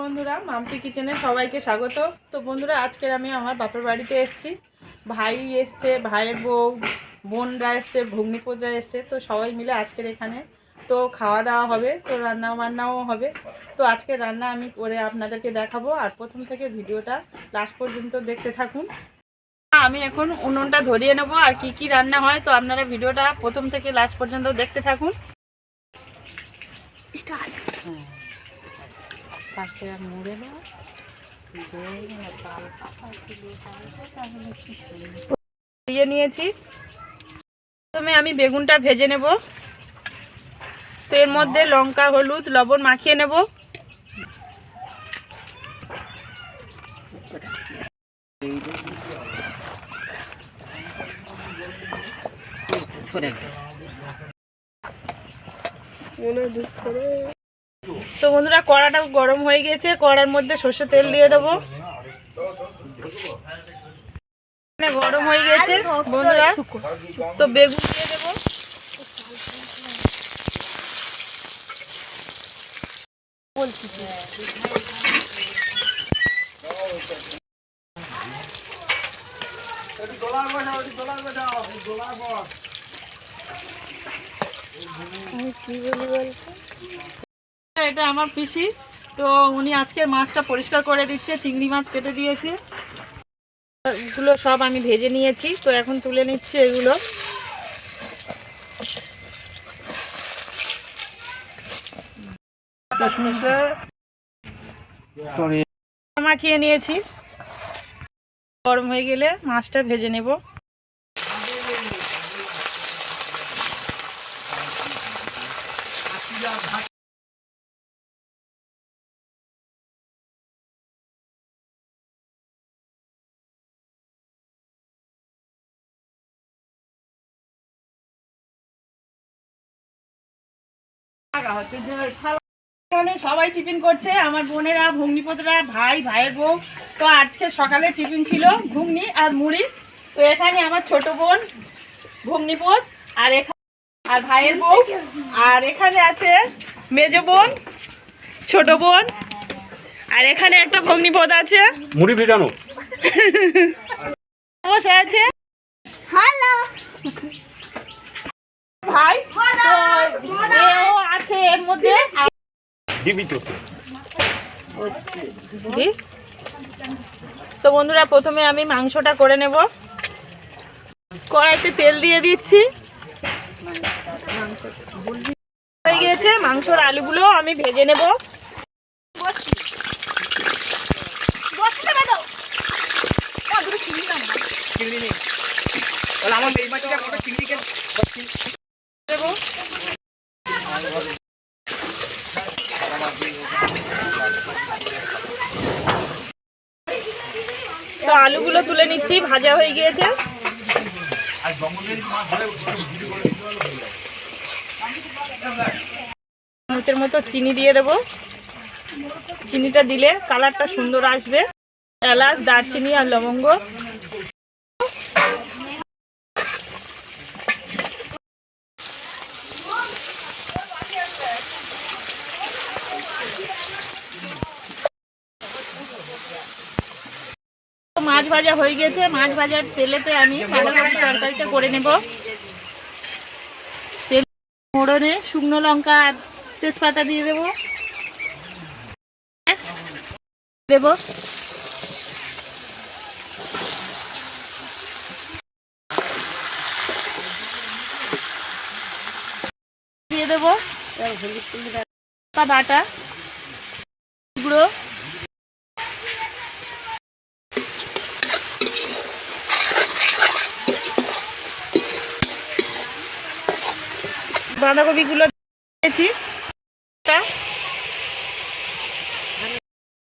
বন্ধুরা মাম্পি কিচেনে সবাইকে স্বাগত। তো বন্ধুরা আজকের আমি আমার বাপের বাড়িতে এসেছি। ভাই এসছে ভাইয়ের বউ বোনরা এসছে ভগ্নিপোজা এসছে তো সবাই মিলে আজকের এখানে। তো খাওয়া দাওয়া হবে তো রান্না বান্নাও হবে। তো আজকে রান্না আমি করে আপনাদেরকে দেখাবো আর প্রথম থেকে ভিডিওটা লাস্ট পর্যন্ত দেখতে থাকুন। আমি এখন উনুনটা ধরিয়ে নেব আর কি কি রান্না হয় তো আপনারা ভিডিওটা প্রথম থেকে লাস্ট পর্যন্ত দেখতে থাকুন। আর মুড়ে দাও দিয়ে নিয়েছি। প্রথমে আমি বেগুনটা ভেজে নেব। তো এর মধ্যে লঙ্কা হলুদ লবণ মাখিয়ে নেব। তো বন্ধুরা, কড়াটা গরম হয়ে গেছে, কড়ার মধ্যে সর্ষে তেল দিয়ে দেবো। গরম হয়ে গেছে, বন্ধুরা। তো বেগুন দিয়ে দেবো। এটা আমার পিসি। তো উনি আজকে মাছটা পরিষ্কার করে দিচ্ছে চিংড়ি মাছ কেটে দিয়েছে। এগুলো সব আমি ভেজে নিয়েছি তো এখন তুলে নিচ্ছি এগুলো। মাখিয়ে নিয়েছি। গরম হয়ে গেলে মাছটা ভেজে নেব। এখানে সবাই টিফিন করছে আমার বোনেরা ভগ্নিপতরা ভাই ভাইয়ের বউ। তো আজকে সকালে টিফিন ছিল ঘুগনি আর মুড়ি। তো এখানে আমার ছোট বোন ভগ্নিপত আর এখানে আর ভাইয়ের বউ। আর এখানে আছে মেজ বোন ছোট বোন। আর এখানে একটা ভগ্নিপদ আছে। মুড়ি ভেজানো। বসে আছে। ভাই আছে এর মধ্যে দিবি তো। তো বন্ধুরা প্রথমে আমি মাংসটা করে নেব। কড়াইতে তেল দিয়ে দিচ্ছি। হয়ে গিয়েছে মাংসর আলুগুলো আমি ভেজে নেব। দেবো তো আলুগুলো তুলে নিচ্ছি, ভাজা হয়ে গিয়েছে। চামচের মতো চিনি দিয়ে দেবো। চিনিটা দিলে কালারটা সুন্দর আসবে। এলাচ, দারচিনি আর লবঙ্গ। মাছ ভাজা হয়ে গেছে। মাছ ভাজার তেলেতে আমি ভালো বাঁধাকপি তরকারিটা করে নেব। তেল মোড়নে শুকনো লঙ্কা আর তেজপাতা দিয়ে দেবো। দেব। দিয়ে দেবো। বাটা, গুঁড়ো। বাঁধাকপিগুলো দিয়েছি।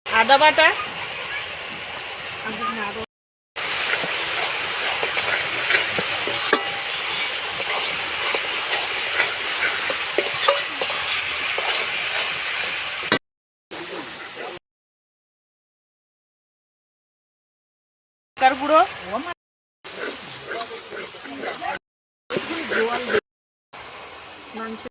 আদা বাটা। লঙ্কার মাংস।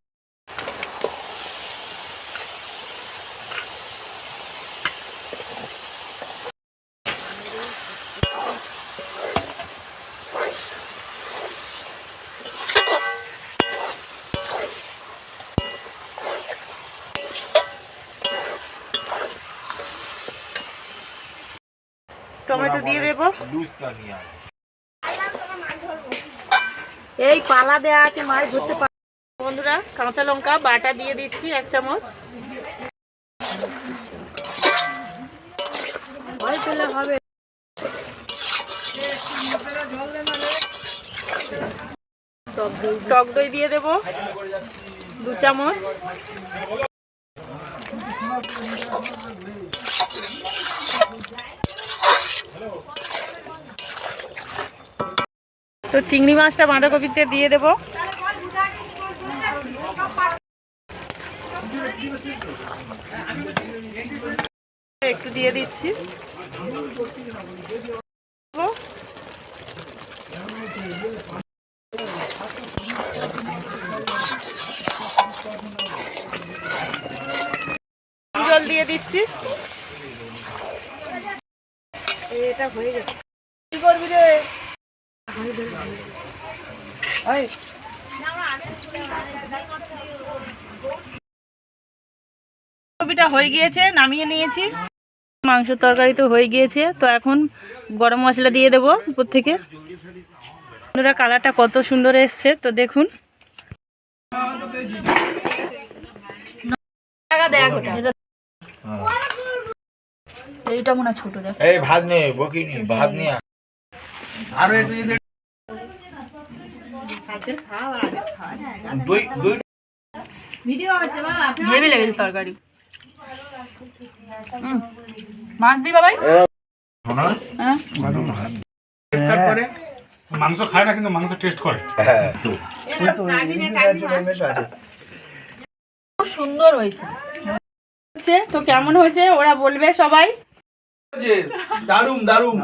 টমেটো দিয়ে দেবো। এই পালা দেয়া আছে মাছ ধরতে বন্ধুরা, কাঁচা লঙ্কা, বাটা দিয়ে দিচ্ছি এক চামচ। হবে টক দই দিয়ে দেব, দু চামচ। তো চিংড়ি মাছটা বাঁধাকপিতে দিয়ে দেব। একটু দিয়ে দিচ্ছি। জল দিয়ে দিচ্ছি। এটা হয়ে গেছে। কি করবি রে? ওই কপিটা হয়ে গিয়েছে নামিয়ে নিয়েছি। মাংসের তরকারি তো হয়ে গিয়েছে তো এখন গরম মশলা দিয়ে দেবো উপর থেকে। বন্ধুরা কালারটা কত সুন্দর এসছে তো দেখুন। এটা- এইটা মনে ছোট দেখ। এই ভাত নে বকিনি ভাত নিয়ে আরও একটু যদি দুই দুই হেভি লেগেছে তরকারি। মাছ দিই বাবাই? হ্যাঁ। তারপরে মাংস খায় না কিন্তু মাংস টেস্ট করে। সুন্দর হয়েছে। তো কেমন হয়েছে? ওরা বলবে সবাই। দারুম দারুম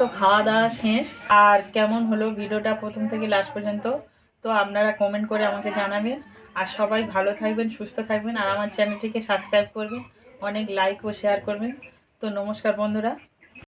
তো খাওয়া দাওয়া শেষ। আর কেমন হলো ভিডিওটা প্রথম থেকে লাস্ট পর্যন্ত? তো আপনারা কমেন্ট করে আমাকে জানাবেন। আর সবাই ভালো থাকবেন, সুস্থ থাকবেন, আর আমার চ্যানেলটিকে সাবস্ক্রাইব করবেন, অনেক লাইক ও শেয়ার করবেন। তো নমস্কার বন্ধুরা।